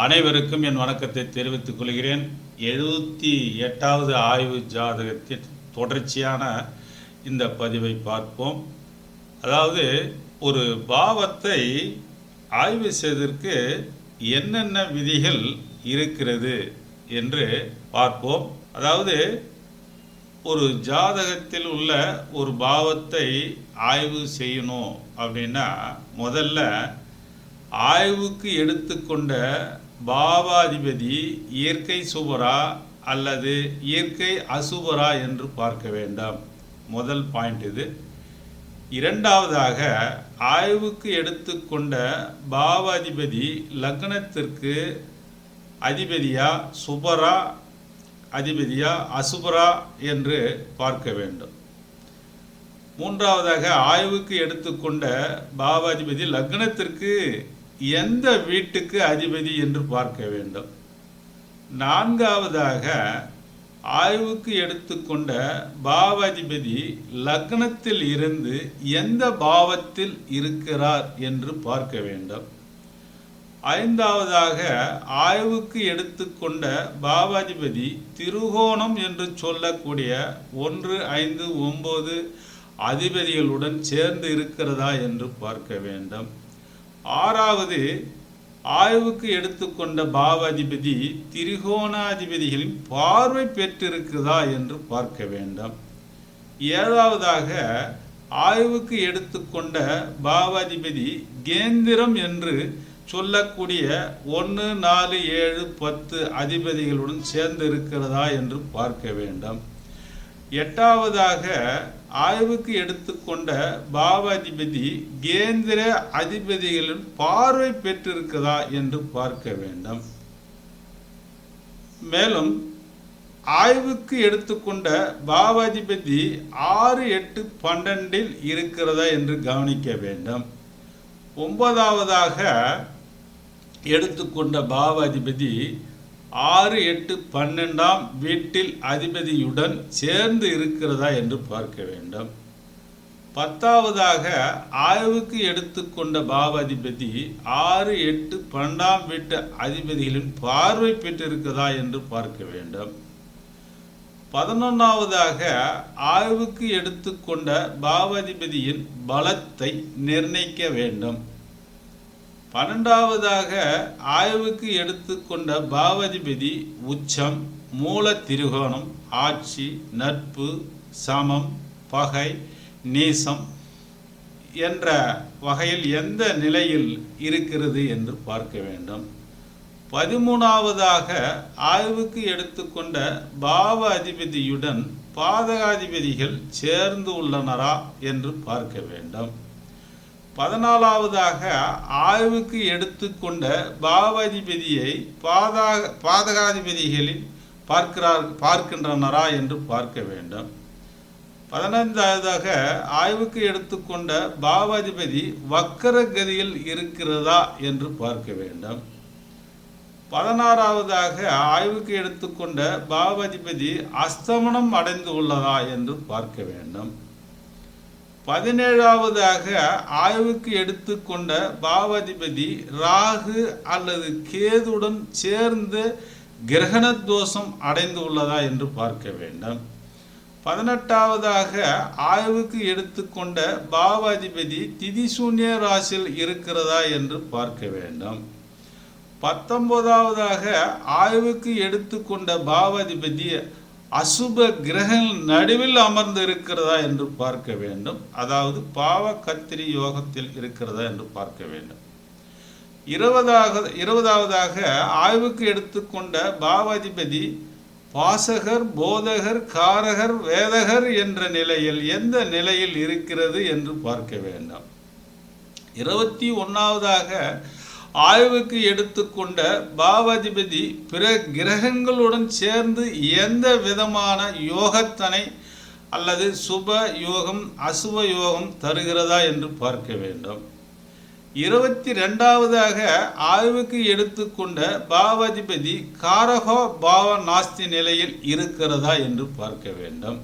அனைவருக்கும் என் வணக்கத்தை தெரிவித்துக் கொள்கிறேன். எழுபத்தி எட்டாவது ஆய்வு ஜாதகத்தின் தொடர்ச்சியான இந்த பதிவை பார்ப்போம். அதாவது ஒரு பாவத்தை ஆய்வு செய்வதற்கு என்னென்ன விதிகள் இருக்கிறது என்று பார்ப்போம். அதாவது ஒரு ஜாதகத்தில் உள்ள ஒரு பாவத்தை ஆய்வு செய்யணும் அப்படின்னா முதல்ல ஆய்வுக்கு எடுத்துக்கொண்ட பாவாதிபதி இயற்கை சுபரா அல்லது இயற்கை அசுபரா என்று பார்க்க வேண்டாம். முதல் பாயிண்ட் இது. இரண்டாவதாக ஆய்வுக்கு எடுத்துக்கொண்ட பாவாதிபதி லக்னத்திற்கு அதிபதியா சுபரா அதிபதியா அசுபரா என்று பார்க்க வேண்டும். மூன்றாவதாக ஆய்வுக்கு எடுத்துக்கொண்ட பாவாதிபதி லக்னத்திற்கு எந்த வீட்டுக்கு அதிபதி என்று பார்க்க வேண்டும்? நான்காவதாக ஆய்வுக்கு எடுத்துக்கொண்ட பாவாதிபதி லக்னத்தில் இருந்து எந்த பாவத்தில் இருக்கிறார் என்று பார்க்க வேண்டும். ஐந்தாவதாக ஆய்வுக்கு எடுத்துக்கொண்ட பாவாதிபதி திருகோணம் என்று சொல்லக்கூடிய ஒன்று ஐந்து ஒன்பது அதிபதிகளுடன் சேர்ந்து இருக்கிறதா என்று பார்க்க வேண்டும். ஆறாவது ஆய்வுக்கு எடுத்துக்கொண்ட பாவாதிபதி திரிகோணாதிபதிகளின் பார்வை பெற்றிருக்குதா என்று பார்க்க வேண்டும். ஏழாவதாக ஆய்வுக்கு எடுத்துக்கொண்ட பாவாதிபதி கேந்திரம் என்று சொல்லக்கூடிய ஒன்று நாலு ஏழு பத்து அதிபதிகளுடன் சேர்ந்து இருக்கிறதா என்று பார்க்க வேண்டும். எட்டாவதாக ஆய்வுக்கு எடுத்துக்கொண்ட பாவாதிபதி கேந்திர அதிபதிகளின் பார்வை பெற்றிருக்கிறதா என்று பார்க்க வேண்டும். மேலும் ஆய்வுக்கு எடுத்துக்கொண்ட பாவாதிபதி ஆறு எட்டு பன்னெண்டில் இருக்கிறதா என்று கவனிக்க வேண்டும். ஒன்பதாவதாக எடுத்துக்கொண்ட பாவாதிபதி ஆறு எட்டு பன்னெண்டாம் வீட்டில் அதிபதியுடன் சேர்ந்து இருக்கிறதா என்று பார்க்க வேண்டும். பத்தாவதாக ஆய்வுக்கு எடுத்துக்கொண்ட பாவாதிபதி ஆறு எட்டு பன்னெண்டாம் வீட்டு அதிபதிகளின் பார்வை பெற்றிருக்கிறதா என்று பார்க்க வேண்டும். பதினொன்றாவதாக ஆய்வுக்கு எடுத்துக்கொண்ட பாவாதிபதியின் பலத்தை நிர்ணயிக்க வேண்டும். பன்னெண்டாவதாக ஆய்வுக்கு எடுத்துக்கொண்ட பாவதிபதி உச்சம் மூல திருகோணம் ஆட்சி நட்பு சமம் பகை நீசம் என்ற வகையில் எந்த நிலையில் இருக்கிறது என்று பார்க்க வேண்டும். பதிமூணாவதாக ஆய்வுக்கு எடுத்துக்கொண்ட பாவ அதிபதியுடன் பாதகாதிபதிகள் சேர்ந்து உள்ளனரா என்று பார்க்க வேண்டும். பதினாலாவதாக ஆய்வுக்கு எடுத்துக்கொண்ட பாவாதிபதியை பாதாக பாதகாதிபதிகளில் பார்க்கிறார் பார்க்கின்றனரா என்று பார்க்க வேண்டும். பதினைந்தாவதாக ஆய்வுக்கு எடுத்துக்கொண்ட பாவாதிபதி வக்கர கதியில் இருக்கிறதா என்று பார்க்க வேண்டும். பதினாறாவதாக ஆய்வுக்கு எடுத்துக்கொண்ட பாவாதிபதி அஸ்தமனம் அடைந்து உள்ளதா என்று பார்க்க வேண்டும். பதினேழாவதாக ஆய்வுக்கு எடுத்துக்கொண்ட பாவாதிபதி ராகு அல்லது கேதுடன் சேர்ந்து கிரகண தோஷம் அடைந்து உள்ளதா என்று பார்க்க வேண்டும். பதினெட்டாவதாக ஆய்வுக்கு எடுத்துக்கொண்ட பாவாதிபதி திதிசூன்ய ராசியில் இருக்கிறதா என்று பார்க்க வேண்டும். பத்தொன்பதாவதாக ஆய்வுக்கு எடுத்துக்கொண்ட பாவாதிபதி அசுப கிரகங்கள் நடுவில் அமர்ந்து இருக்கிறதா என்று பார்க்க வேண்டும். அதாவது பாவ கத்திரி யோகத்தில் இருக்கிறதா என்று பார்க்க வேண்டும். இருபதாக இருபதாவதாக ஆய்வுக்கு எடுத்துக்கொண்ட பாவாதிபதி பாசகர் போதகர் காரகர் வேதகர் என்ற நிலையில் எந்த நிலையில் இருக்கிறது என்று பார்க்க வேண்டும். இருபத்தி ஒன்றாவதாக ஆய்வுக்கு எடுத்துக்கொண்ட பாவாதிபதி பிற கிரகங்களுடன் சேர்ந்து எந்த விதமான யோகத்தனை அல்லது சுப யோகம் அசுப யோகம் தருகிறதா என்று பார்க்க வேண்டும். இருபத்தி ரெண்டாவதாக ஆய்வுக்கு எடுத்துக்கொண்ட பாவாதிபதி காரகோ பாவ நாஸ்தி நிலையில் இருக்கிறதா என்று பார்க்க வேண்டும்.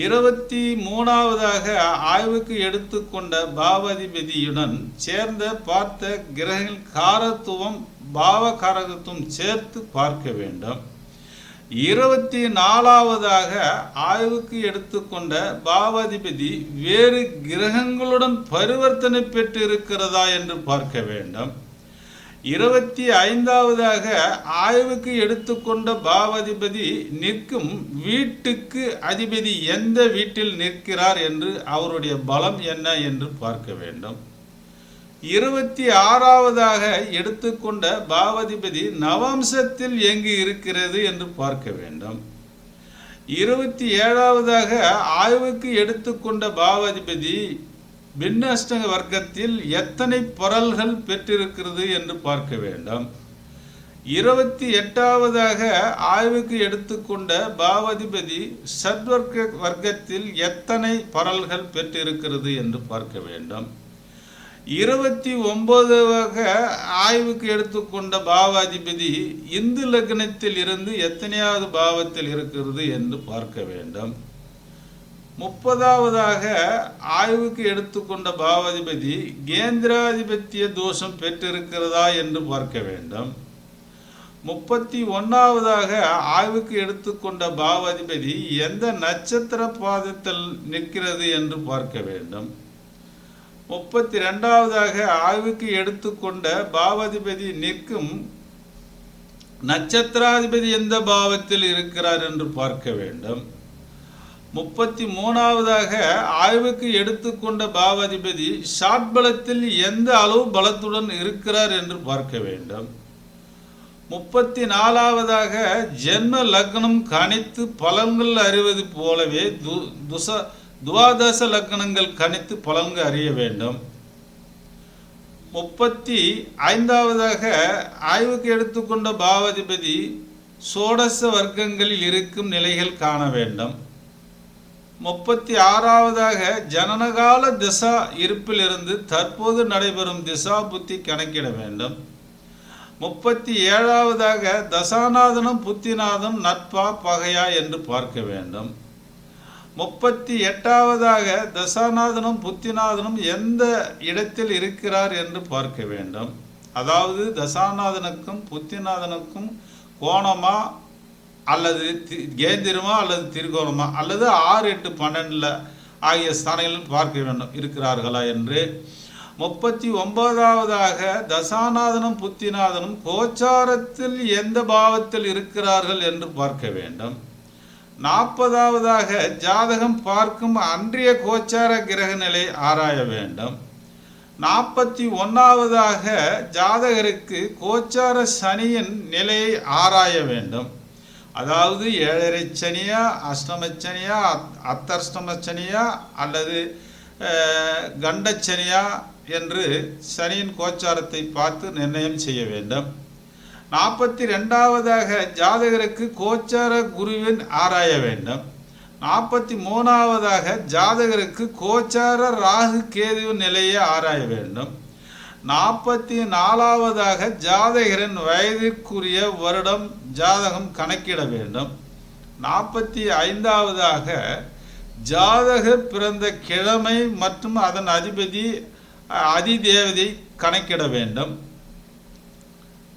இருபத்தி மூணாவதாக ஆய்வுக்கு எடுத்துக்கொண்ட பாவாதிபதியுடன் சேர்ந்த பார்த்த கிரகங்கள் காரத்துவம் பாவகாரகத்துவம் சேர்த்து பார்க்க வேண்டும். இருபத்தி நாலாவதாக ஆய்வுக்கு எடுத்துக்கொண்ட பாவாதிபதி வேறு கிரகங்களுடன் பரிவர்த்தனை பெற்று இருக்கிறதா என்று பார்க்க வேண்டும். இருபத்தி ஐந்தாவதாக ஆய்வுக்கு எடுத்துக்கொண்ட பாவதிபதி நிற்கும் வீட்டுக்கு அதிபதி எந்த வீட்டில் நிற்கிறார் என்று அவருடைய பலம் என்ன என்று பார்க்க வேண்டும். இருபத்தி ஆறாவதாக எடுத்துக்கொண்ட பாவதிபதி நவம்சத்தில் எங்கு இருக்கிறது என்று பார்க்க வேண்டும். இருபத்தி ஏழாவதாக ஆய்வுக்கு எடுத்துக்கொண்ட பாவாதிபதி பின்னஷ்டக வர்க்கத்தில் எத்தனை பரல்கள் பெற்றிருக்கிறது என்று பார்க்க வேண்டும். இருபத்தி எட்டாவதாக ஆய்வுக்கு எடுத்துக்கொண்ட பாவாதிபதி சத்வர்க்க வர்க்கத்தில் எத்தனை பரல்கள் பெற்றிருக்கிறது என்று பார்க்க வேண்டும். இருபத்தி ஒன்பதாக ஆய்வுக்கு எடுத்துக்கொண்ட பாவாதிபதி இந்து லக்னத்தில் இருந்து எத்தனையாவது பாவத்தில் இருக்கிறது என்று பார்க்க வேண்டும். முப்பதாவதாக ஆய்வுக்கு எடுத்துக்கொண்ட பாவாதிபதி கேந்திராதிபத்திய தோஷம் பெற்றிருக்கிறதா என்று பார்க்க வேண்டும். முப்பத்தி ஒன்றாவதாக ஆய்வுக்கு எடுத்துக்கொண்ட பாவாதிபதி எந்த நட்சத்திர பாதத்தில் நிற்கிறது என்று பார்க்க வேண்டும். முப்பத்தி ரெண்டாவதாக ஆய்வுக்கு எடுத்துக்கொண்ட பாவாதிபதி நிற்கும் நட்சத்திராதிபதி எந்த பாவத்தில் இருக்கிறார் என்று பார்க்க வேண்டும். முப்பத்தி மூணாவதாக ஆய்வுக்கு எடுத்துக்கொண்ட பாவாதிபதி ஷாட் பலத்தில் எந்த அளவு பலத்துடன் இருக்கிறார் என்று பார்க்க வேண்டும். முப்பத்தி நாலாவதாக ஜென்ம லக்னம் கணித்து பலன்கள் அறிவது போலவே து துச துவாதச லக்னங்கள் கணித்து பலன்கள் அறிய வேண்டும். முப்பத்தி ஐந்தாவதாக ஆய்வுக்கு எடுத்துக்கொண்ட பாவாதிபதி சோடச வர்க்கங்களில் இருக்கும் நிலைகள் காண வேண்டும். முப்பத்தி ஆறாவதாக ஜனனகால திசா இருப்பிலிருந்து தற்போது நடைபெறும் திசா புத்தி கணக்கிட வேண்டும். முப்பத்தி ஏழாவதாக தசாநாதனும் புத்திநாதம் நட்பா பகையா என்று பார்க்க வேண்டும். முப்பத்தி எட்டாவதாக தசாநாதனும் புத்திநாதனும் எந்த இடத்தில் இருக்கிறார் என்று பார்க்க வேண்டும். அதாவது தசாநாதனுக்கும் புத்திநாதனுக்கும் கோணமா அல்லது தி- கேந்திரமா அல்லது திருகோணமா? அல்லது ஆறு எட்டு பன்னெண்டில் ஆகிய ஸ்தானங்களில் பார்க்க வேண்டும். இருக்கிறார்களா என்று. முப்பத்தி ஒன்பதாவதாக தசாநாதனும் புத்திநாதனும் கோச்சாரத்தில் எந்த பாவத்தில் இருக்கிறார்கள் என்று பார்க்க வேண்டும். நாற்பதாவதாக ஜாதகம் பார்க்கும் அன்றைய கோச்சார கிரக நிலை ஆராய வேண்டும். நாற்பத்தி ஒன்றாவதாக ஜாதகருக்கு கோச்சார சனியின் நிலையை ஆராய வேண்டும். அதாவது ஏழரை சனியா அஷ்டம அத்- அல்லது கண்டச்சனியா என்று சனியின் கோச்சாரத்தை பார்த்து நிர்ணயம் செய்ய வேண்டும். நாற்பத்தி ரெண்டாவதாக ஜாதகருக்கு கோச்சார குருவின் ஆராய வேண்டும். நாற்பத்தி மூணாவதாக ஜாதகருக்கு கோச்சார ராகு கேது நிலையை ஆராய வேண்டும். நாற்பத்தி நாலாவதாக ஜாதகரின் வயதிற்குரிய வருடம் ஜாதகம் கணக்கிட வேண்டும். நாற்பத்தி ஐந்தாவதாக ஜாதகர் பிறந்த கிழமை மற்றும் அதன் அதிபதி அதிதேவதை கணக்கிட வேண்டும்.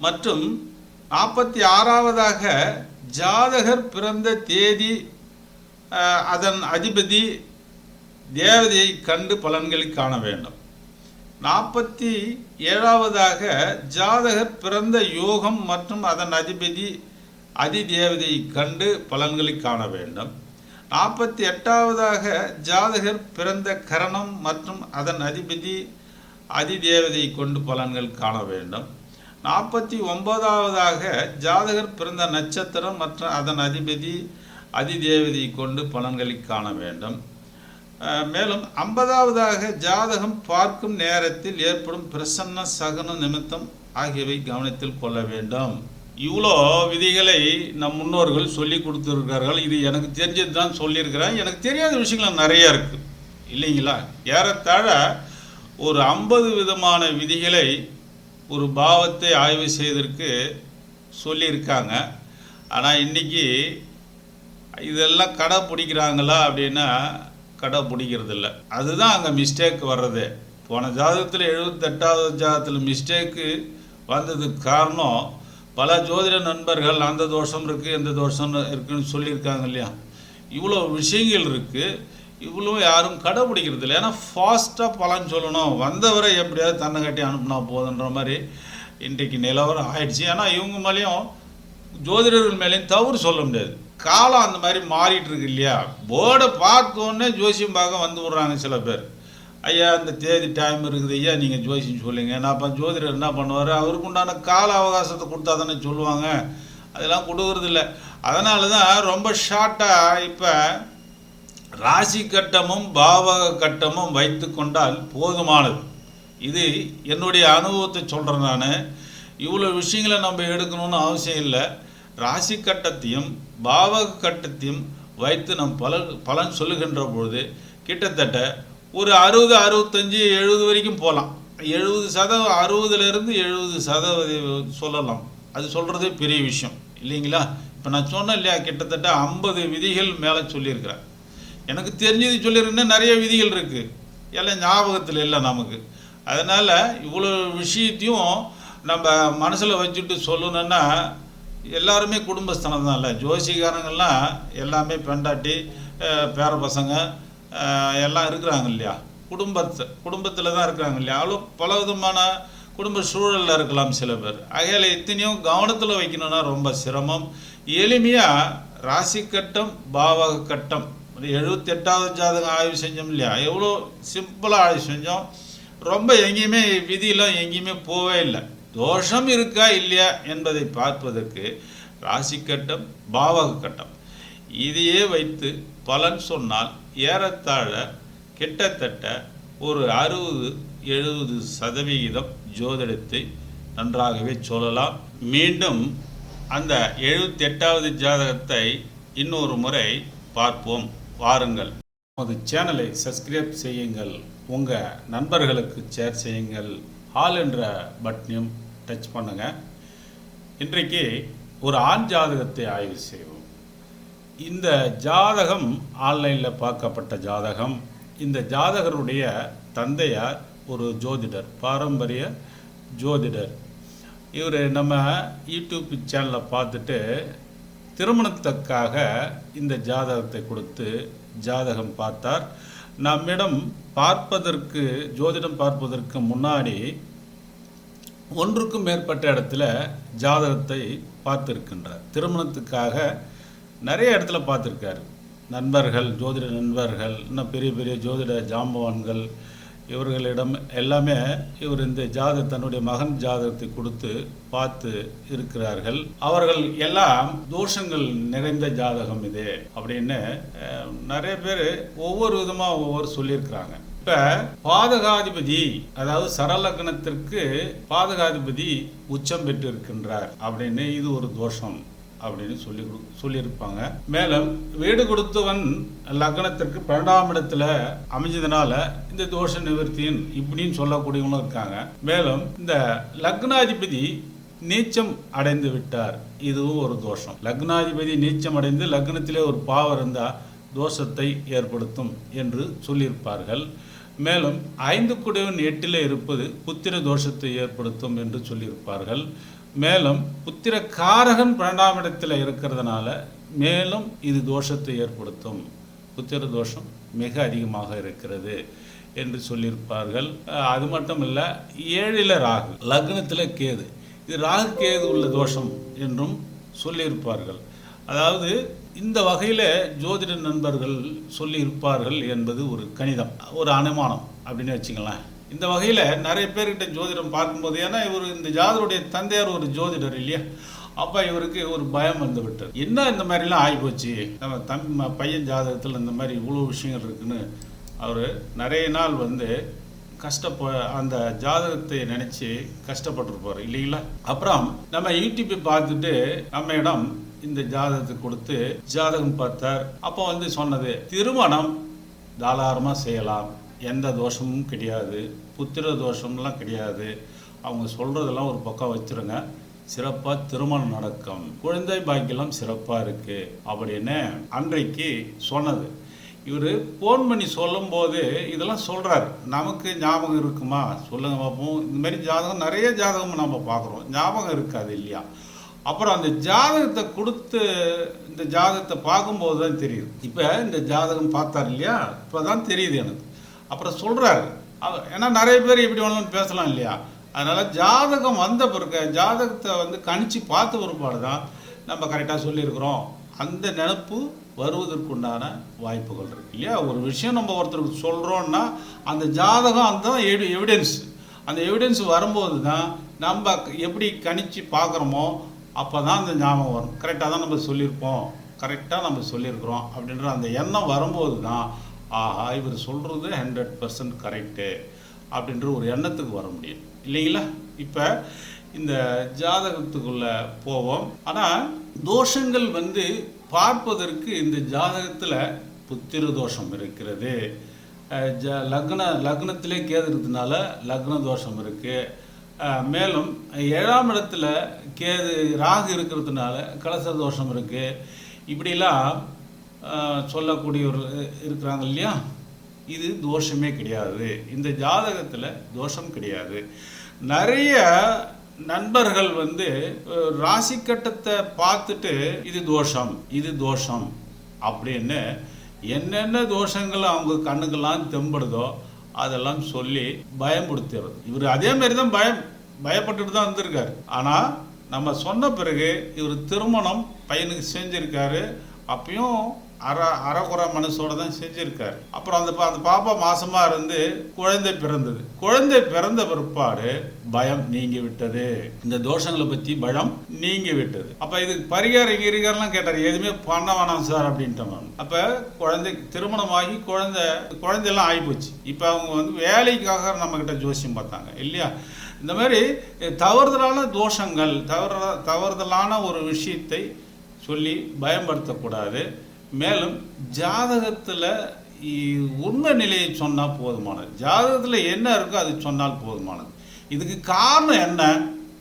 மற்றும் நாற்பத்தி ஆறாவதாக ஜாதகர் பிறந்த தேதி அதன் அதிபதி தேவதையை கண்டு பலன்களை காண வேண்டும். நாற்பத்தி ஏழாவதாக ஜாதகர் பிறந்த யோகம் மற்றும் அதன் அதிபதி அதி தேவதையை கண்டு பலன்களை காண வேண்டும். நாற்பத்தி எட்டாவதாக ஜாதகர் பிறந்த கரணம் மற்றும் அதன் அதிபதி அதி தேவதையை கொண்டு பலன்கள் காண வேண்டும். நாற்பத்தி ஒன்பதாவதாக ஜாதகர் பிறந்த நட்சத்திரம் மற்றும் அதன் அதிபதி அதி தேவதையை கொண்டு பலன்களை காண வேண்டும். மேலும் ஐம்பதாவதாக ஜாதகம் பார்க்கும் நேரத்தில் ஏற்படும் பிரசன்ன சகன நிமித்தம் ஆகியவை கவனத்தில் கொள்ள வேண்டும். இவ்வளோ விதிகளை நம் முன்னோர்கள் சொல்லி கொடுத்துருக்கார்கள் இது எனக்கு தெரிஞ்சது தான் சொல்லியிருக்கிறேன். எனக்கு தெரியாத விஷயங்கள் நிறையா இருக்குது இல்லைங்களா? ஏறத்தாழ ஒரு ஐம்பது விதமான விதிகளை ஒரு பாவத்தை ஆய்வு செய்வதற்கு சொல்லியிருக்காங்க. ஆனால் இன்றைக்கி இதெல்லாம் கடை பிடிக்கிறாங்களா அப்படின்னா கடை பிடிக்கிறது இல்லை அதுதான் அங்கே மிஸ்டேக் வர்றது. போன ஜாதகத்தில் எழுபத்தெட்டாவது ஜாதகத்தில் மிஸ்டேக்கு வந்ததுக்கு காரணம் பல ஜோதிட நண்பர்கள் அந்த தோஷம் இருக்குது இந்த தோஷம் இருக்குன்னு சொல்லியிருக்காங்க இல்லையா? இவ்வளோ விஷயங்கள் இருக்குது இவ்வளோ யாரும் கடைபிடிக்கிறது இல்லை. ஏன்னா ஃபாஸ்ட்டாக பலன் சொல்லணும். வந்தவரை எப்படியாவது தன்னை கட்டி அனுப்புனா போதுன்ற மாதிரி இன்றைக்கு நிலவரம் ஆயிடுச்சு. ஏன்னா இவங்க மேலேயும் ஜோதிடர்கள் மேலேயும் தவறு சொல்ல முடியாது. காலம் அந்த மாதிரி மாறிட்டு இருக்கு இல்லையா? போர்டை பார்த்தோன்னே ஜோசியம் பார்க்க வந்து விடுறாங்க சில பேர். ஐயா இந்த தேதி டைம் இருக்குது ஐயா நீங்கள் ஜோசியம் சொல்லுங்க. நான் அப்போ ஜோதிடர் என்ன பண்ணுவார்? அவருக்கு உண்டான கால அவகாசத்தை கொடுத்தா தானே சொல்லுவாங்க. அதெல்லாம் கொடுக்கறதில்ல. அதனால தான் ரொம்ப ஷார்ட்டாக இப்போ ராசி கட்டமும் பாவக கட்டமும் வைத்து கொண்டால் போதுமானது. இது என்னுடைய அனுபவத்தை சொல்கிறேன் நான். இவ்வளோ விஷயங்களை நம்ம எடுக்கணும்னு அவசியம் இல்லை. ராசி கட்டத்தையும் பாவக கட்டத்தையும் வைத்து நம் பல பலன் சொல்லுகின்ற பொழுது கிட்டத்தட்ட ஒரு அறுபது அறுபத்தஞ்சி எழுபது வரைக்கும் போகலாம் எழுபது சதவீதம் அறுபதுலேருந்து எழுபது சதவீதம் சொல்லலாம். அது சொல்கிறதே பெரிய விஷயம். இல்லைங்களா? இப்போ நான் சொன்னேன் இல்லையா கிட்டத்தட்ட ஐம்பது விதிகள் மேலே சொல்லியிருக்கிறேன் எனக்கு தெரிஞ்சது சொல்லியிருக்கேன்னா நிறைய விதிகள் இருக்குது எல்லாம் ஞாபகத்தில் இல்லை நமக்கு. அதனால் இவ்வளோ விஷயத்தையும் நம்ம மனசில் வச்சுட்டு சொல்லணுன்னா எல்லாருமே குடும்பஸ்தனம் தான் இல்லை. ஜோசிகாரங்கள்லாம் எல்லாமே பெண்டாட்டி பேர பசங்க எல்லாம் இருக்கிறாங்க இல்லையா குடும்பத்தை குடும்பத்தில் தான் இருக்கிறாங்க இல்லையா அவ்வளோ பல விதமான குடும்ப சூழலில் இருக்கலாம் சில பேர். அகையில் எத்தனையும் கவனத்தில் வைக்கணும்னா ரொம்ப சிரமம். எளிமையாக ராசி கட்டம் பாவக கட்டம். எழுபத்தி எட்டாவது ஜாதகம் ஆய்வு செஞ்சோம் இல்லையா? எவ்வளோ சிம்பிளாக ஆய்வு செஞ்சோம். ரொம்ப எங்கேயுமே விதியெல்லாம் எங்கேயுமே போவே இல்லை. தோஷம் இருக்கா இல்லையா என்பதை பார்ப்பதற்கு ராசி கட்டம் பாவக கட்டம். இதையே வைத்து பலன் சொன்னால் ஏறத்தாழ கிட்டத்தட்ட ஒரு அறுபது எழுபது சதவிகிதம் ஜோதிடத்தை நன்றாகவே சொல்லலாம். மீண்டும் அந்த எழுபத்தி எட்டாவது ஜாதகத்தை இன்னொரு முறை பார்ப்போம். வாருங்கள். நமது சேனலை சப்ஸ்கிரைப் செய்யுங்கள். உங்கள் நண்பர்களுக்கு ஷேர் செய்யுங்கள். ஆல் என்ற பட்டனையும் டச் பண்ணுங்கள் இன்றைக்கு ஒரு ஆண் ஜாதகத்தை ஆய்வு செய்வோம். இந்த ஜாதகம் ஆன்லைனில் பார்க்கப்பட்ட ஜாதகம். இந்த ஜாதகருடைய தந்தையார் ஒரு ஜோதிடர் பாரம்பரிய ஜோதிடர். இவர் நம்ம யூடியூப் சேனலில் பார்த்துட்டு திருமணத்துக்காக இந்த ஜாதகத்தை கொடுத்து ஜாதகம் பார்த்தார். நம்மிடம் பார்ப்பதற்கு ஜோதிடம் பார்ப்பதற்கு முன்னாடி ஒன்றுக்கும் மேற்பட்ட இடத்துல ஜாதகத்தை பார்த்துருக்கின்றார். திருமணத்துக்காக நிறைய இடத்துல பார்த்துருக்காரு. நண்பர்கள் ஜோதிட நண்பர்கள் இன்னும் பெரிய பெரிய ஜோதிட ஜாம்பவான்கள் இவர்களிடம் எல்லாமே இவர் இந்த ஜாத தன்னுடைய மகன் ஜாதகத்தை கொடுத்து பார்த்து இருக்கிறார்கள். அவர்கள் எல்லாம் தோஷங்கள் நிறைந்த ஜாதகம் இது அப்படின்னு நிறைய பேர் ஒவ்வொரு விதமாக ஒவ்வொரு சொல்லியிருக்கிறாங்க. இப்ப பாதகாதிபதி அதாவது சரலக்னத்திற்கு பாதகாதிபதி உச்சம் பெற்று இருக்கின்றார் அப்படின்னு இது ஒரு தோஷம். அப்படின்னு சொல்லி கொடு- சொல்லியிருப்பாங்க. மேலும் வீடு கொடுத்தவன் லக்னத்திற்கு பன்னெண்டாம் இடத்துல அமைஞ்சதுனால இந்த தோஷ நிவர்த்தியின் இப்படின்னு சொல்லக்கூடியவங்களும் இருக்காங்க. மேலும் இந்த லக்னாதிபதி நீச்சம் அடைந்து விட்டார். இதுவும் ஒரு தோஷம். லக்னாதிபதி நீச்சம் அடைந்து லக்னத்திலே ஒரு பாவம் இருந்தால் தோஷத்தை ஏற்படுத்தும் என்று சொல்லியிருப்பார்கள். மேலும் ஐந்து குடைவன் எட்டில் இருப்பது புத்திர தோஷத்தை ஏற்படுத்தும் என்று சொல்லியிருப்பார்கள். மேலும் புத்திர காரகன் பன்னெண்டாம் இடத்தில் இருக்கிறதுனால மேலும் இது தோஷத்தை ஏற்படுத்தும். புத்திர தோஷம் மிக அதிகமாக இருக்கிறது என்று சொல்லியிருப்பார்கள். அது மட்டும் இல்லை ஏழில் ராகு லக்னத்தில் கேது. இது ராகு கேது உள்ள தோஷம் என்றும் சொல்லியிருப்பார்கள். அதாவது இந்த வகையில் ஜோதிட நண்பர்கள் சொல்லியிருப்பார்கள் என்பது ஒரு கணிதம் ஒரு அனுமானம் அப்படின்னு வச்சுக்கலாம் இந்த வகையில் நிறைய பேர்கிட்ட ஜோதிடம் பார்க்கும்போது ஏன்னா இவர் இந்த ஜாதருடைய தந்தையார் ஒரு ஜோதிடர் இல்லையா? அப்போ இவருக்கு ஒரு பயம் வந்து விட்டது. என்ன இந்த மாதிரிலாம் ஆகிப்போச்சு நம்ம தம்பி பையன் ஜாதகத்தில் இந்த மாதிரி இவ்வளோ விஷயங்கள் இருக்குன்னு அவர் நிறைய நாள் வந்து கஷ்டப்ப அந்த ஜாதகத்தை நினச்சி கஷ்டப்பட்டுருப்பார் இல்லைங்களா? அப்புறம் நம்ம யூடியூப்பை பார்த்துட்டு நம்ம இடம் இந்த ஜாதகத்தை கொடுத்து ஜாதகம் பார்த்தார். அப்போ வந்து சொன்னது திருமணம் தாராளமாக செய்யலாம். எந்த தோஷமும் கிடையாது புத்திர தோஷம்லாம் கிடையாது. அவங்க சொல்கிறதெல்லாம் ஒரு பக்கம் வச்சுருங்க. சிறப்பாக திருமணம் நடக்கும். குழந்தை பாக்கியெல்லாம் சிறப்பாக இருக்குது அப்படின்னு அன்றைக்கு சொன்னது. இவர் ஃபோன் பண்ணி சொல்லும்போது இதெல்லாம் சொல்கிறாரு நமக்கு ஞாபகம் இருக்குமா? சொல்லுங்க பார்ப்போம் இந்தமாரி ஜாதகம் நிறைய ஜாதகம் நம்ம பார்க்குறோம். ஞாபகம் இருக்காது இல்லையா? அப்புறம் அந்த ஜாதகத்தை கொடுத்து இந்த ஜாதகத்தை பார்க்கும்போது தான் தெரியுது. இப்போ இந்த ஜாதகம் பார்த்தார் இல்லையா? இப்போ தான் தெரியுது எனக்கு. அப்புறம் சொல்கிறாரு ஏன்னா நிறைய பேர் எப்படி வேணாலும் பேசலாம் இல்லையா? அதனால் ஜாதகம் வந்த பிறகு ஜாதகத்தை வந்து கணிச்சு பார்த்த பிற்பாடு தான் நம்ம கரெக்டாக சொல்லியிருக்கிறோம். அந்த நினப்பு வருவதற்குண்டான வாய்ப்புகள் இருக்கு இல்லையா? ஒரு விஷயம் நம்ம ஒருத்தருக்கு சொல்கிறோன்னா அந்த ஜாதகம் அந்த எவிடன்ஸ் அந்த எவிடன்ஸ் வரும்போது தான் நம்ம எப்படி கணிச்சு பார்க்குறோமோ அப்போ தான் அந்த ஞாபகம் வரும். கரெக்டாக தான் நம்ம சொல்லியிருப்போம். கரெக்டாக நம்ம சொல்லியிருக்கிறோம் அப்படின்ற அந்த எண்ணம் வரும்போது தான் ஆஹா இவர் சொல்கிறது ஹண்ட்ரட் பர்சன்ட் கரெக்டு அப்படின்ற ஒரு எண்ணத்துக்கு வர முடியும். இல்லைங்களா? இப்போ இந்த ஜாதகத்துக்குள்ளே போவோம். ஆனால் தோஷங்கள் வந்து பார்ப்பதற்கு இந்த ஜாதகத்தில் புத்திர தோஷம் இருக்கிறது. ஜ லக்ன லக்னத்திலே கேது இருக்கிறதுனால லக்ன தோஷம் இருக்குது மேலும் ஏழாம் இடத்துல கேது ராகு இருக்கிறதுனால கலச தோஷம் இருக்குது இப்படிலாம் சொல்லக்கூடியவர் இருக்கிறாங்க இல்லையா? இது தோஷமே கிடையாது. இந்த ஜாதகத்தில் தோஷம் கிடையாது. நிறைய நண்பர்கள் வந்து ராசி கட்டத்தை பார்த்துட்டு இது தோஷம் இது தோஷம் அப்படின்னு என்னென்ன தோஷங்கள் அவங்க கண்ணுக்கெல்லாம் தெம்படுதோ அதெல்லாம் சொல்லி பயம்படுத்துறது இவர் அதே மாதிரி தான் பயம் பயப்பட்டுட்டு தான் வந்திருக்காரு. ஆனால் நம்ம சொன்ன பிறகு இவர் திருமணம் பையனுக்கு செஞ்சிருக்காரு. அப்பயும் அற அறகுறை மனசோட தான் செஞ்சிருக்காரு. அப்புறம் அந்த பா- அந்த பாப்பா மாசமா இருந்து குழந்தை பிறந்தது. குழந்தை பிறந்த பிற்பாடு பயம் நீங்கி விட்டது இந்த தோஷங்களை பத்தி பயம் நீங்கி விட்டது அப்ப இதுக்கு பரிகாரம் கிரிகாரம்லாம் கேட்டார். எதுவுமே பண்ண வேணாம் சார் அப்படின்ட்டு அப்ப குழந்தை திருமணமாகி குழந்தை குழந்தையெல்லாம் ஆகிப்போச்சு இப்போ அவங்க வந்து வேலைக்காக நம்ம கிட்ட ஜோசியம் பார்த்தாங்க. இல்லையா? இந்த மாதிரி தவறுதலான தோஷங்கள் தவறு தவறுதலான ஒரு விஷயத்தை சொல்லி பயன்படுத்தக்கூடாது. மேலும் ஜாதகத்தில் உண்மை நிலையை சொன்னால் போதுமானது. ஜாதகத்தில் என்ன இருக்கோ அது சொன்னால் போதுமானது. இதுக்கு காரணம் என்ன?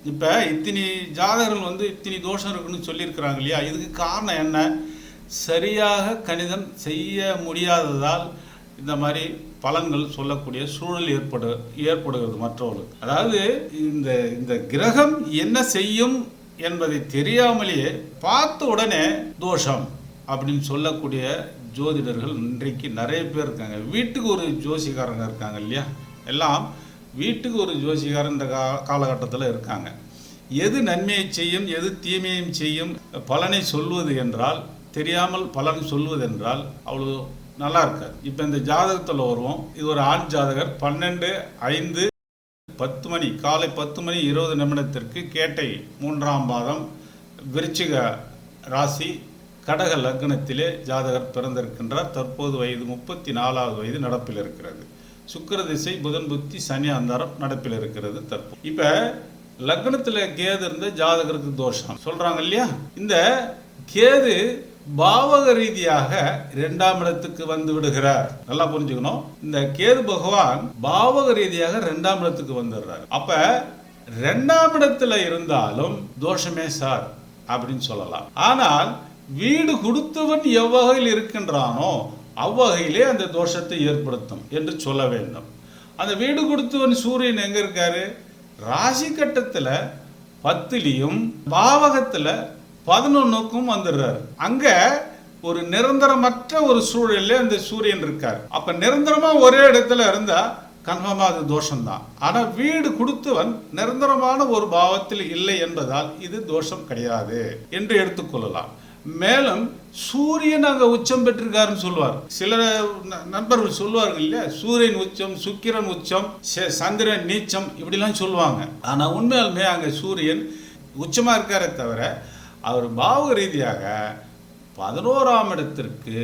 இப்போ இத்தினி ஜாதகர்கள் வந்து இத்தனி தோஷம் இருக்குன்னு சொல்லியிருக்கிறாங்க இல்லையா? இதுக்கு காரணம் என்ன? சரியாக கணிதம் செய்ய முடியாததால் இந்த மாதிரி பலன்கள் சொல்லக்கூடிய சூழல் ஏற்படு ஏற்படுகிறது மற்றவர்களுக்கு அதாவது இந்த இந்த கிரகம் என்ன செய்யும் என்பதை தெரியாமலேயே பார்த்த உடனே தோஷம். அப்படின்னு சொல்லக்கூடிய ஜோதிடர்கள் இன்றைக்கு நிறைய பேர் இருக்காங்க. வீட்டுக்கு ஒரு ஜோசிகாரங்க இருக்காங்க இல்லையா? எல்லாம் வீட்டுக்கு ஒரு ஜோசிகாரன் இந்த கா காலகட்டத்தில் இருக்காங்க. எது நன்மையை செய்யும் எது தீமையும் செய்யும் பலனை சொல்வது என்றால் தெரியாமல் பலன் சொல்வது என்றால் அவ்வளோ நல்லா இருக்காது. இப்போ இந்த ஜாதகத்தில் வருவோம். இது ஒரு ஆண் ஜாதகர். பன்னெண்டு ஐந்து பத்து மணி காலை பத்து மணி இருபது நிமிடத்திற்கு கேட்டை மூன்றாம் பாதம் விருச்சிக ராசி கடக லக்னத்திலே ஜாதகர் பிறந்திருக்கின்றார். தற்போது வயது முப்பத்தி நாலாவது வயது நடப்பில் இருக்கிறது சுக்கர திசை புதன் புத்தி சனி அந்தாரம் நடப்பில் இருக்கிறது தற்போது. இப்போ லக்னத்தில் கேது இருந்த ஜாதகருக்கு தோஷம். சொல்கிறாங்க இல்லையா? இந்த கேது பாவக ரீதியாக இரண்டாம் இடத்துக்கு வந்து விடுகிறார். நல்லா புரிஞ்சுக்கணும். இந்த கேது பகவான் பாவக ரீதியாக இரண்டாம் இடத்துக்கு வந்துடுறார். அப்ப ரெண்டாம் இடத்துல இருந்தாலும் தோஷமே சார் அப்படின்னு சொல்லலாம். ஆனால் வீடு கொடுத்தவன் எவ்வகையில் இருக்கின்றானோ அவ்வகையிலே அந்த தோஷத்தை ஏற்படுத்தும் என்று சொல்ல வேண்டும். அந்த வீடு கொடுத்தவன் சூரியன் எங்க இருக்காரு? ராசி கட்டத்துல பத்துலையும் பாவகத்துல பதினொன்னுக்கும் வந்துடுறாரு. அங்க ஒரு நிரந்தரமற்ற ஒரு சூழல்ல அந்த சூரியன் இருக்கார். அப்ப நிரந்தரமா ஒரே இடத்துல இருந்தா கன்ஃபார்மா அது தோஷம்தான். ஆனா வீடு கொடுத்தவன் நிரந்தரமான ஒரு பாவத்தில் இல்லை என்பதால் இது தோஷம் கிடையாது என்று எடுத்துக்கொள்ளலாம். மேலும் சூரியன் அங்கே உச்சம் பெற்றிருக்காருன்னு சொல்லுவார் சில ந- நண்பர்கள் சொல்லுவார்கள் இல்லையா? சூரியன் உச்சம் சுக்கிரன் உச்சம் சந்திரன் நீச்சம் இப்படிலாம் சொல்லுவாங்க ஆனால் உண்மையாலுமே அங்கே சூரியன் உச்சமாக இருக்காரே தவிர அவர் பாவ ரீதியாக பதினோராம் இடத்திற்கு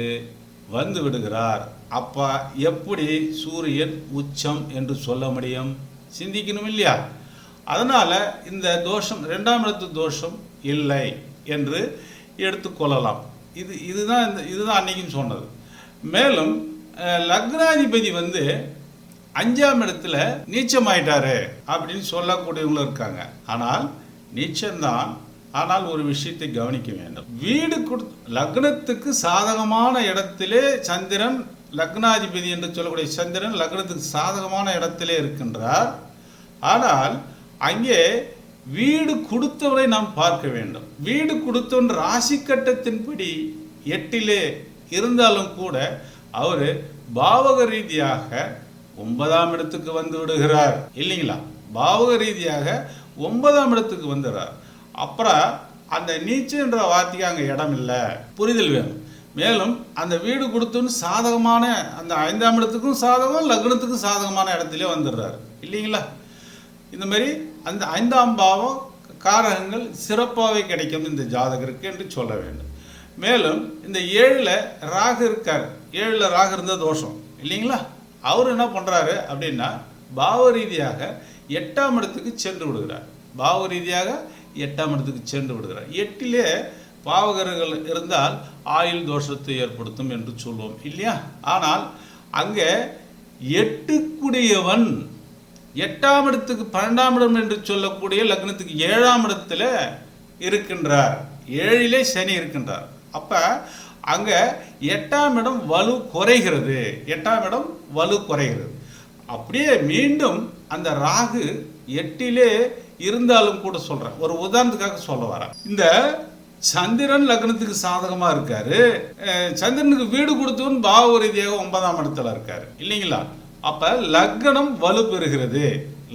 வந்து விடுகிறார். அப்போ எப்படி சூரியன் உச்சம் என்று சொல்ல முடியும்? சிந்திக்கணும் இல்லையா? அதனால் இந்த தோஷம் ரெண்டாம் இடத்து தோஷம் இல்லை என்று எடுத்துக்கொள்ளலாம். இது இதுதான் இந்த இதுதான் அன்னைக்குன்னு சொன்னது. மேலும் லக்னாதிபதி வந்து அஞ்சாம் இடத்துல நீச்சமாயிட்டாரு அப்படின்னு சொல்லக்கூடியவங்களும் இருக்காங்க. ஆனால் நீச்சம்தான். ஆனால் ஒரு விஷயத்தை கவனிக்க வேண்டும். வீடு கொடு லக்னத்துக்கு சாதகமான இடத்திலே சந்திரன் லக்னாதிபதி என்று சொல்லக்கூடிய சந்திரன் லக்னத்துக்கு சாதகமான இடத்திலே இருக்கின்றார். ஆனால் அங்கே வீடு கொடுத்தவரை நாம் பார்க்க வேண்டும். வீடு கொடுத்தவன் ராசி கட்டத்தின்படி எட்டிலே இருந்தாலும் கூட அவர் பாவக ரீதியாக ஒன்பதாம் இடத்துக்கு வந்து விடுகிறார். இல்லைங்களா? பாவக ரீதியாக ஒன்பதாம் இடத்துக்கு வந்துடுறார் அப்புறம் அந்த நீச்சன்ற வார்த்தைக்கு அங்கே இடம் இல்லை. புரிதல் வேணும். மேலும் அந்த வீடு கொடுத்துன்னு சாதகமான அந்த ஐந்தாம் இடத்துக்கும் சாதகம் லக்னத்துக்கும் சாதகமான இடத்துலேயே வந்துடுறாரு. இல்லைங்களா? இந்த மாதிரி அந்த ஐந்தாம் பாவம் காரகங்கள் சிறப்பாகவே கிடைக்கும் இந்த ஜாதகருக்கு என்று சொல்ல வேண்டும். மேலும் இந்த ஏழில் ராகு இருக்கார். ஏழில் ராகு இருந்தால் தோஷம். இல்லைங்களா? அவர் என்ன பண்ணுறாரு அப்படின்னா பாவ ரீதியாக எட்டாம் இடத்துக்கு சென்று விடுகிறார். பாவ ரீதியாக எட்டாம் இடத்துக்கு சென்று விடுகிறார். எட்டிலே பாவகர்கள் இருந்தால் ஆயுள் தோஷத்தை ஏற்படுத்தும் என்று சொல்வோம். இல்லையா? ஆனால் அங்கே எட்டுக்குடையவன் எட்டாம் இடத்துக்கு பன்னெண்டாம் இடம் என்று சொல்லக்கூடிய லக்னத்துக்கு ஏழாம் இடத்துல இருக்கின்றார். ஏழிலே சனி இருக்கின்றார். அப்ப அங்க எட்டாம் இடம் வலு குறைகிறது. எட்டாம் இடம் வலு குறைகிறது. அப்படியே மீண்டும் அந்த ராகு எட்டிலே இருந்தாலும் கூட சொல்றேன். ஒரு உதாரணத்துக்காக சொல்ல வரேன். இந்த சந்திரன் லக்னத்துக்கு சாதகமா இருக்காரு. சந்திரனுக்கு வீடு கொடுத்தவன் பாவ ரீதியாக ஒன்பதாம் இடத்துல இருக்காரு. இல்லைங்களா? அப்ப லக்னம் வலு பெறுகிறது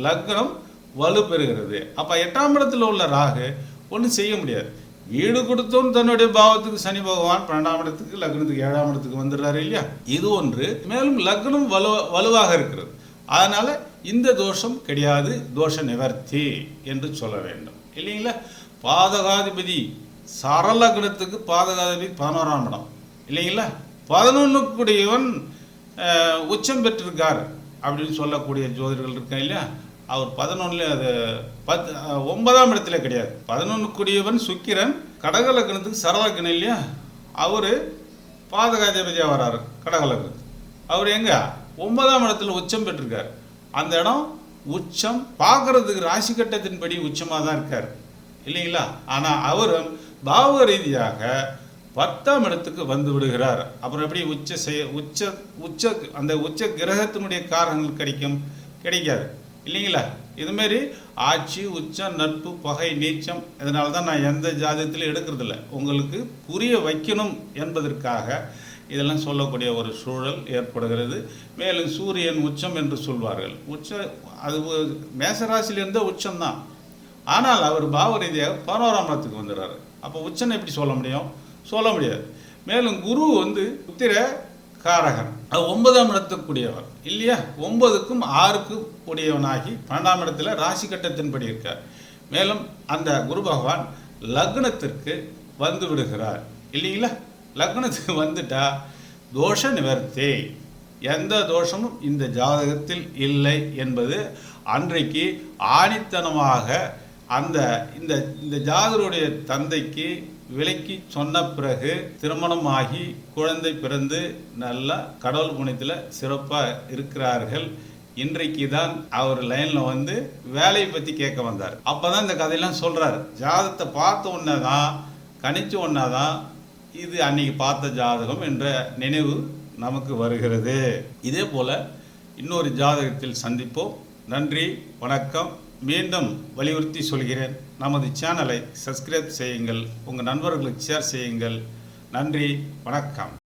லக்னம் வலு பெறுகிறது அப்ப எட்டாம் இடத்துல உள்ள ராகு ஒன்றும் செய்ய முடியாது. வீடு கொடுத்தும் தன்னுடைய பாவத்துக்கு சனி பகவான் பன்னெண்டாம் இடத்துக்கு லக்னத்துக்கு ஏழாம் இடத்துக்கு வந்துடுறாரு இல்லையா? இது ஒன்று. மேலும் லக்னம் வலு வலுவாக இருக்கிறது. அதனால இந்த தோஷம் கிடையாது. தோஷ நிவர்த்தி என்று சொல்ல வேண்டும். இல்லைங்களா? பாதகாதிபதி சரலக்னத்துக்கு பாதகாதிபதி பதினோராம் இடம். இல்லைங்களா? பதினொன்னுக்குடையவன் உச்சம் பெற்றிருக்கார் அப்படின்னு சொல்லக்கூடிய ஜோதிடர்கள் இருக்கா இல்லையா? அவர் பதினொன்னுல அது பத்து ஒன்பதாம் இடத்துல கிடையாது. பதினொன்றுக்குரியவன் சுக்கிரன் கடகலக்கணத்துக்கு சரலக்கணம் இல்லையா? அவர் பாதகாதிபதியாக வராரு கடகலக்கணத்துக்கு. அவர் எங்க? ஒன்பதாம் இடத்துல உச்சம் பெற்றிருக்கார். அந்த இடம் உச்சம் பார்க்கறதுக்கு ராசி கட்டத்தின்படி உச்சமாக தான் இருக்கார். இல்லைங்களா? ஆனால் அவரும் பாவ ரீதியாக பத்தாம் இடத்துக்கு வந்து விடுகிறார். அப்புறம் எப்படி உச்ச செய்ய உச்ச உச்ச அந்த உச்ச கிரகத்தினுடைய காரணங்கள் கிடைக்கும்? கிடைக்காது. இல்லைங்களா? இதுமாரி ஆட்சி உச்சம் நட்பு பகை நீச்சம் இதனால தான் நான் எந்த ஜாதகத்திலும் எடுக்கிறதில்ல. உங்களுக்கு புரிய வைக்கணும் என்பதற்காக இதெல்லாம் சொல்லக்கூடிய ஒரு சூழல் ஏற்படுகிறது. மேலும் சூரியன் உச்சம் என்று சொல்வார்கள். உச்ச அது மேசராசிலிருந்தே உச்சம்தான். ஆனால் அவர் பாவ ரீதியாக பதினோராம் இடத்துக்கு வந்துடுறாரு. அப்போ உச்சனை எப்படி சொல்ல முடியும்? சொல்ல முடியாது. மேலும் குரு வந்து உத்திர காரகன். அது ஒன்பதாம் இடத்துக்குரியவர் இல்லையா? ஒன்பதுக்கும் ஆறுக்கும் உடையவனாகி பன்னெண்டாம் இடத்துல ராசி கட்டத்தின்படி இருக்கார். மேலும் அந்த குரு பகவான் லக்னத்திற்கு வந்து விடுகிறார். இல்லைங்களா? லக்னத்துக்கு வந்துட்டா தோஷ நிவர்த்தி. எந்த தோஷமும் இந்த ஜாதகத்தில் இல்லை என்பது அன்றைக்கு ஆணித்தனமாக அந்த இந்த இந்த ஜாதகருடைய தந்தைக்கு விலைக்கு சொன்ன பிறகு திருமணமாகி குழந்தை பிறந்து நல்லா கடவுள் புண்ணியத்தில் சிறப்பாக இருக்கிறார்கள். இன்றைக்கு தான் அவர் லைனில் வந்து வேலையை பற்றி கேட்க வந்தார். அப்போ தான் இந்த கதையெல்லாம் சொல்கிறார் ஜாதகத்தை பார்த்த உடனே தான் கணிச்ச உடனே தான் இது அன்னைக்கு பார்த்த ஜாதகம் என்ற நினைவு நமக்கு வருகிறது. இதே போல் இன்னொரு ஜாதகத்தில் சந்திப்போம். நன்றி வணக்கம். மீண்டும் வலியுறுத்தி சொல்கிறேன். நமது சேனலை சப்ஸ்கிரைப் செய்யுங்கள். உங்கள் நண்பர்களுக்கு ஷேர் செய்யுங்கள். நன்றி. வணக்கம்.